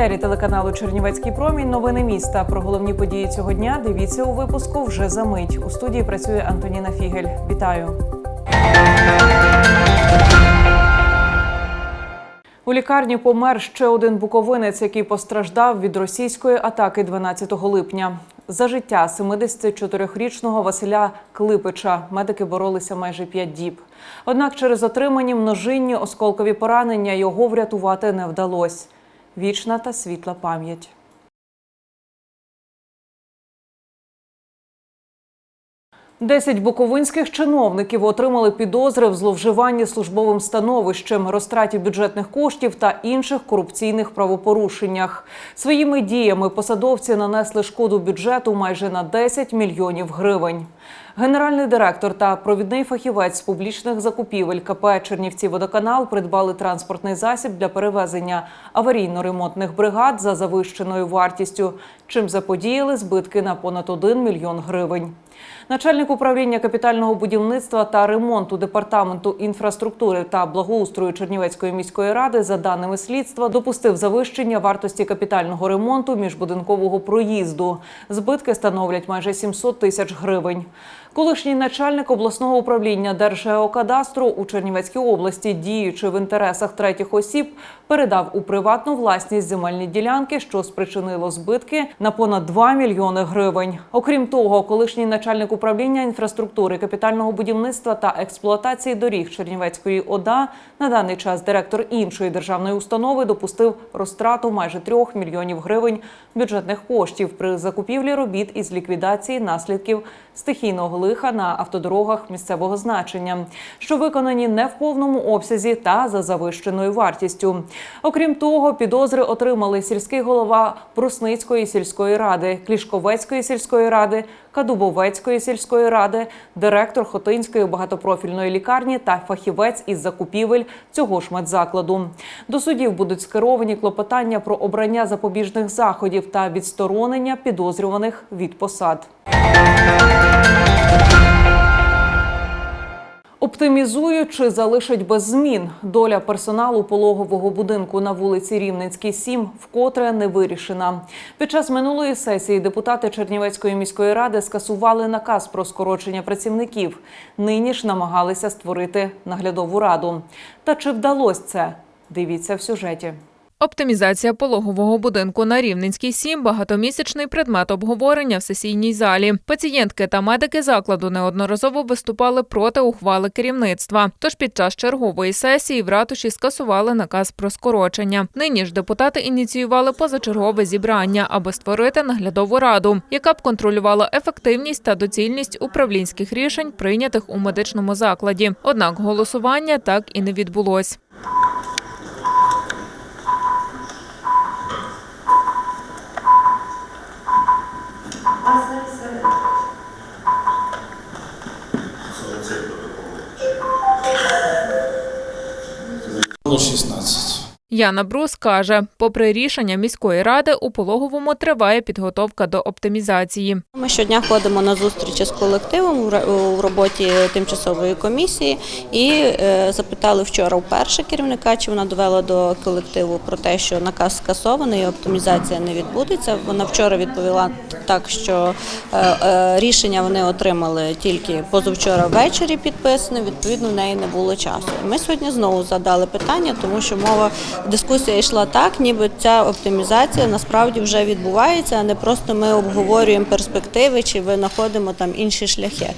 етері телеканалу Чернівецький промінь. Новини міста. Про головні події цього дня дивіться у випуску вже за мить. У студії працює Антоніна Фігель. Вітаю. У лікарні помер ще один буковинець, який постраждав від російської атаки 12 липня. За життя 74-річного Василя Клипича медики боролися майже 5 діб. Однак через отримані множинні осколкові поранення його врятувати не вдалося. Вічна та світла пам'ять. Десять буковинських чиновників отримали підозри в зловживанні службовим становищем, розтраті бюджетних коштів та інших корупційних правопорушеннях. Своїми діями посадовці нанесли шкоду бюджету майже на 10 мільйонів гривень. Генеральний директор та провідний фахівець з публічних закупівель КП Чернівці Водоканал придбали транспортний засіб для перевезення аварійно-ремонтних бригад за завищеною вартістю, чим заподіяли збитки на понад 1 мільйон гривень. Начальник управління капітального будівництва та ремонту департаменту інфраструктури та благоустрою Чернівецької міської ради, за даними слідства, допустив завищення вартості капітального ремонту міжбудинкового проїзду. Збитки становлять майже 700 тисяч гривень. Колишній начальник обласного управління Держгеокадастру у Чернівецькій області, діючи в інтересах третіх осіб, передав у приватну власність земельні ділянки, що спричинило збитки на понад 2 мільйони гривень. Окрім того, колишній начальник управління інфраструктури, капітального будівництва та експлуатації доріг Чернівецької ОДА на даний час директор іншої державної установи допустив розтрату майже 3 мільйонів гривень бюджетних коштів при закупівлі робіт із ліквідації наслідків стихійного лиха на автодорогах місцевого значення, що виконані не в повному обсязі та за завищеною вартістю. Окрім того, підозри отримали сільський голова Прусницької сільської ради, Клішковецької сільської ради, Кадубовецької сільської ради, директор Хотинської багатопрофільної лікарні та фахівець із закупівель цього ж медзакладу. До судів будуть скеровані клопотання про обрання запобіжних заходів та відсторонення підозрюваних від посад. Оптимізують чи залишать без змін. Доля персоналу пологового будинку на вулиці Рівненській, 7 вкотре не вирішена. Під час минулої сесії депутати Чернівецької міської ради скасували наказ про скорочення працівників. Нині ж намагалися створити наглядову раду. Та чи вдалося це? Дивіться в сюжеті. Оптимізація пологового будинку на Рівненській 7 – багатомісячний предмет обговорення в сесійній залі. Пацієнтки та медики закладу неодноразово виступали проти ухвали керівництва. Тож під час чергової сесії в ратуші скасували наказ про скорочення. Нині ж депутати ініціювали позачергове зібрання, аби створити наглядову раду, яка б контролювала ефективність та доцільність управлінських рішень, прийнятих у медичному закладі. Однак голосування так і не відбулось. Було Яна Брус каже, попри рішення міської ради, у пологовому триває підготовка до оптимізації. Ми щодня ходимо на зустрічі з колективом у роботі тимчасової комісії і е, запитали вчора вперше керівника, чи вона довела до колективу про те, що наказ скасований, і оптимізація не відбудеться. Вона вчора відповіла так, що е, е, рішення вони отримали тільки позавчора ввечері підписане. Відповідно, в неї не було часу. Ми сьогодні знову задали питання, тому що мова дискусія йшла так, ніби ця оптимізація насправді вже відбувається, а не просто ми обговорюємо перспективи чи винаходимо там інші шляхи.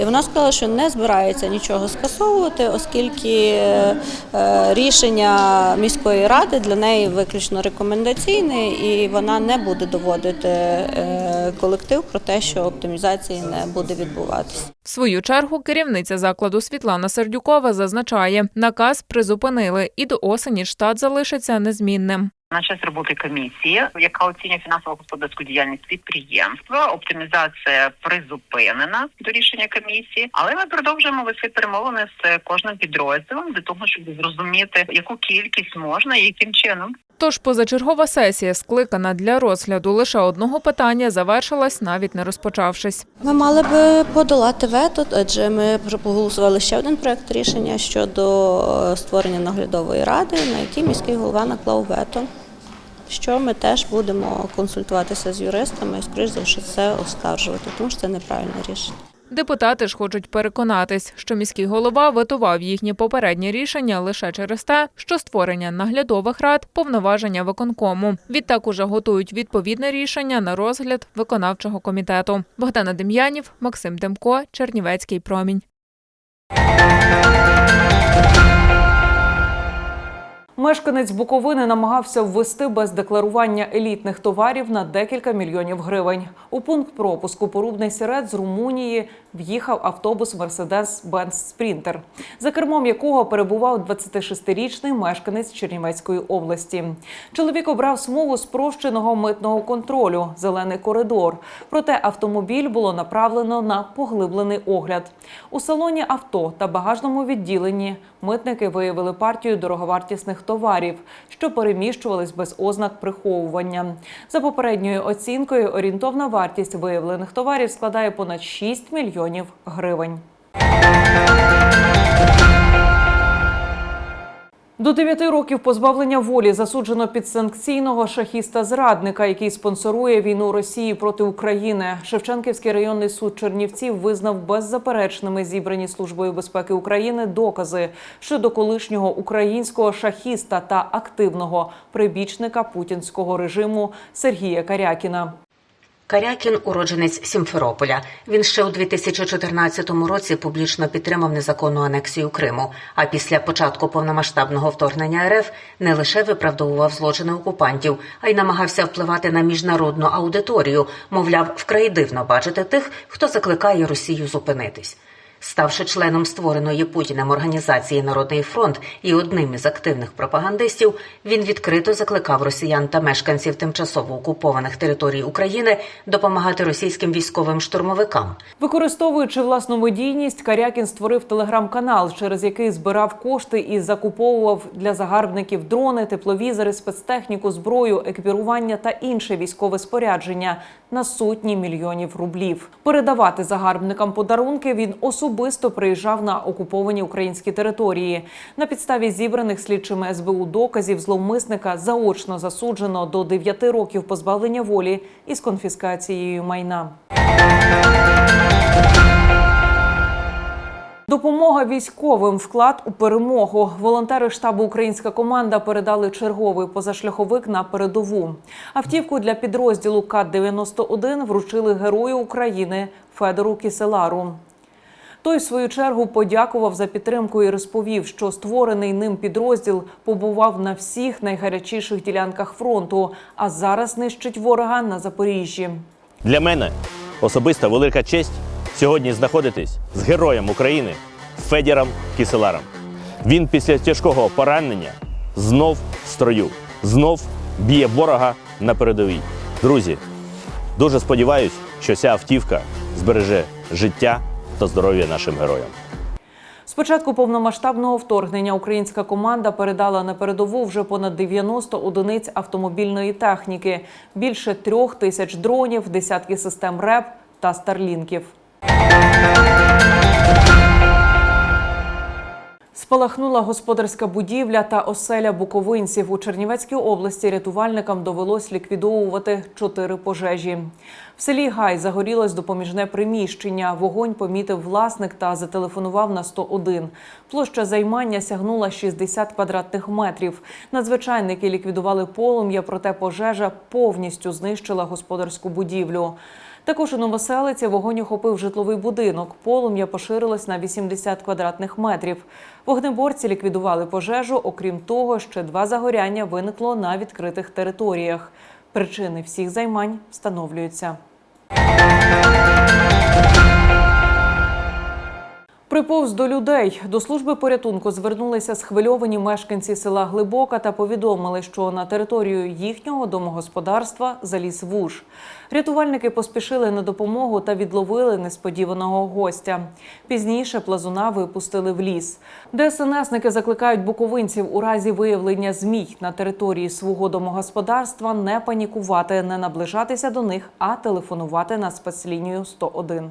І вона сказала, що не збирається нічого скасовувати, оскільки е, е, рішення міської ради для неї виключно рекомендаційне, і вона не буде доводити е, колектив про те, що оптимізації не буде відбуватися. В свою чергу керівниця закладу Світлана Сердюкова зазначає, наказ призупинили і до осені штат залишиться незмінним. На час роботи комісії, яка оцінює фінансово-господарську діяльність підприємства, оптимізація призупинена до рішення комісії, але ми продовжуємо вести перемовини з кожним підрозділом для того, щоб зрозуміти, яку кількість можна і яким чином. Тож позачергова сесія, скликана для розгляду лише одного питання, завершилась навіть не розпочавшись. Ми мали би подолати вето, адже ми проголосували ще один проект рішення щодо е, створення наглядової ради, на який міський голова наклав вето. що ми теж будемо консультуватися з юристами і, скоріш за все, оскаржувати, тому що це неправильне рішення. Депутати ж хочуть переконатись, що міський голова витував їхнє попереднє рішення лише через те, що створення наглядових рад повноваження виконкому. Відтак уже готують відповідне рішення на розгляд виконавчого комітету. Богдана Дем'янів, Максим Демко, Чернівецький промінь. Мешканець Буковини намагався ввести без декларування елітних товарів на декілька мільйонів гривень. У пункт пропуску Порубний Сірет з Румунії в'їхав автобус Mercedes-Benz Sprinter, за кермом якого перебував 26-річний мешканець Чернівецької області. Чоловік обрав смугу спрощеного митного контролю зелений коридор. Проте автомобіль було направлено на поглиблений огляд. У салоні авто та багажному відділенні митники виявили партію дороговартісних товарів, що переміщувались без ознак приховування. За попередньою оцінкою, орієнтовна вартість виявлених товарів складає понад 6 мільйонів гривень. До 9 років позбавлення волі засуджено підсанкційного шахіста-зрадника, який спонсорує війну Росії проти України. Шевченківський районний суд Чернівців визнав беззаперечними зібрані службою безпеки України докази щодо колишнього українського шахіста та активного прибічника путінського режиму Сергія Карякіна. Карякін – уродженець Сімферополя. Він ще у 2014 році публічно підтримав незаконну анексію Криму. А після початку повномасштабного вторгнення РФ не лише виправдовував злочини окупантів, а й намагався впливати на міжнародну аудиторію. Мовляв, вкрай дивно бачити тих, хто закликає Росію зупинитись. Ставши членом створеної Путіним організації Народний фронт і одним із активних пропагандистів, він відкрито закликав росіян та мешканців тимчасово окупованих територій України допомагати російським військовим штурмовикам. Використовуючи власну медійність, Карякін створив телеграм-канал, через який збирав кошти і закуповував для загарбників дрони, тепловізори, спецтехніку, зброю, екіпірування та інше військове спорядження на сотні мільйонів рублів. Передавати загарбникам подарунки він особисто приїжджав на окуповані українські території. На підставі зібраних слідчими СБУ доказів зловмисника заочно засуджено до 9 років позбавлення волі із конфіскацією майна. Допомога військовим вклад у перемогу. Волонтери штабу Українська команда передали черговий позашляховик на передову. Автівку для підрозділу К-91 вручили герою України Федору Кіселару. Той, в свою чергу, подякував за підтримку і розповів, що створений ним підрозділ побував на всіх найгарячіших ділянках фронту, а зараз нищить ворога на Запоріжжі. Для мене особиста велика честь сьогодні знаходитись з героєм України Федіром Кіселаром. Він після тяжкого поранення знов в строю, знов б'є ворога на передовій. Друзі, дуже сподіваюся, що ця автівка збереже життя та здоров'я нашим героям. З початку повномасштабного вторгнення українська команда передала на передову вже понад 90 одиниць автомобільної техніки, більше трьох тисяч дронів, десятки систем РЕП та старлінків. Спалахнула господарська будівля та оселя буковинців у Чернівецькій області. Рятувальникам довелось ліквідовувати чотири пожежі. В селі Гай загорілось допоміжне приміщення. Вогонь помітив власник та зателефонував на 101. Площа займання сягнула 60 квадратних метрів. Надзвичайники ліквідували полум'я, проте пожежа повністю знищила господарську будівлю. Також у Новоселиці вогонь охопив житловий будинок. Полум'я поширилось на 80 квадратних метрів. Вогнеборці ліквідували пожежу. Окрім того, ще два загоряння виникло на відкритих територіях. Причини всіх займань встановлюються. Приповз до людей до служби порятунку звернулися схвильовані мешканці села Глибока та повідомили, що на територію їхнього домогосподарства заліз вуж. Рятувальники поспішили на допомогу та відловили несподіваного гостя. Пізніше плазуна випустили в ліс. ДСНСники закликають буковинців у разі виявлення змій на території свого домогосподарства не панікувати, не наближатися до них, а телефонувати на спецлінію 101.